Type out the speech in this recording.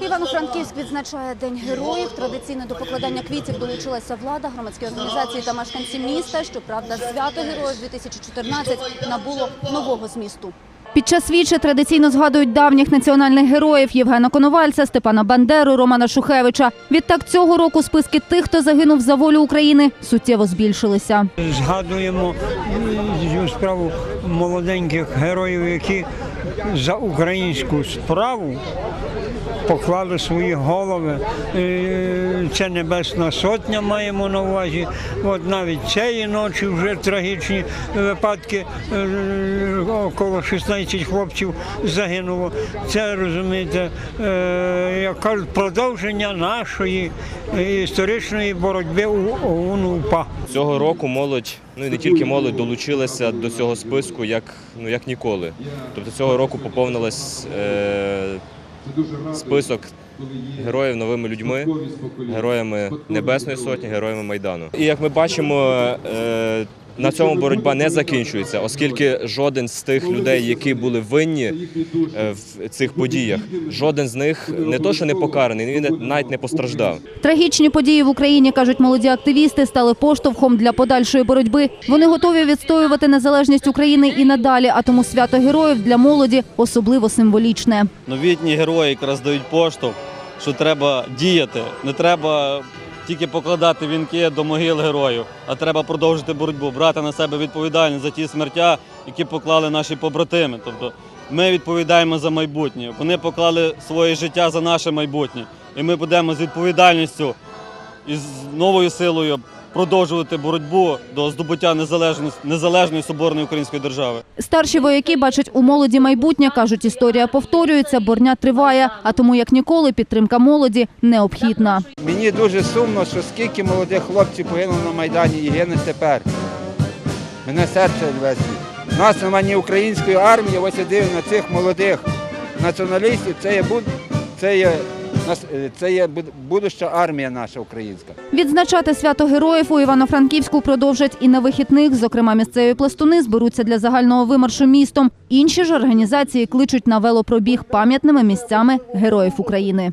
Івано-Франківськ відзначає День героїв. Традиційно до покладання квітів долучилася влада, громадські організації та мешканці міста. Щоправда, свято героїв 2014 набуло нового змісту. Під час віче традиційно згадують давніх національних героїв Євгена Коновальця, Степана Бандеру, Романа Шухевича. Відтак цього року списки тих, хто загинув за волю України, суттєво збільшилися. Згадуємо справу молоденьких героїв, які за українську справу поклали свої голови. Це Небесна Сотня маємо на увазі. От навіть цієї ночі вже трагічні випадки. Е, Около 16 хлопців загинуло. Це розумієте, е, як продовження нашої історичної боротьби у ОУН УПА. Цього року молодь, ну і не тільки молодь, долучилася до цього списку як, ну, як ніколи. Тобто цього року поповнилась е, список героїв новими людьми, героями Небесної Сотні, героями Майдану. І як ми бачимо, е, на цьому боротьба не закінчується, оскільки жоден з тих людей, які були винні е, в цих подіях, жоден з них не то, що не покараний, він навіть не постраждав. Трагічні події в Україні, кажуть молоді активісти, стали поштовхом для подальшої боротьби. Вони готові відстоювати незалежність України і надалі, а тому свято героїв для молоді особливо символічне. новітні герої якраз дають поштовх, що треба діяти. Не треба тільки покладати вінки до могил героїв, а треба продовжити боротьбу, брати на себе відповідальність за ті смертя, які поклали наші побратими. Тобто ми відповідаємо за майбутнє. Вони поклали своє життя за наше майбутнє. І ми будемо з відповідальністю і з новою силою продовжувати боротьбу до здобуття незалежної, незалежної соборної української держави. Старші вояки бачать у молоді майбутнє. кажуть, історія повторюється, борня триває. А тому як ніколи підтримка молоді необхідна. Мені дуже сумно, що скільки молодих хлопців погинуло на Майдані і гине тепер. Мене серце рветься. У нас немає ні української армії, ось я дивлюсь на цих молодих націоналістів. Це є, буд- це є, це є буд- будуща армія наша українська. Відзначати свято героїв у Івано-Франківську продовжать і на вихідних. Зокрема, місцеві пластуни зберуться для загального вимаршу містом. Інші ж організації кличуть на велопробіг пам'ятними місцями героїв України.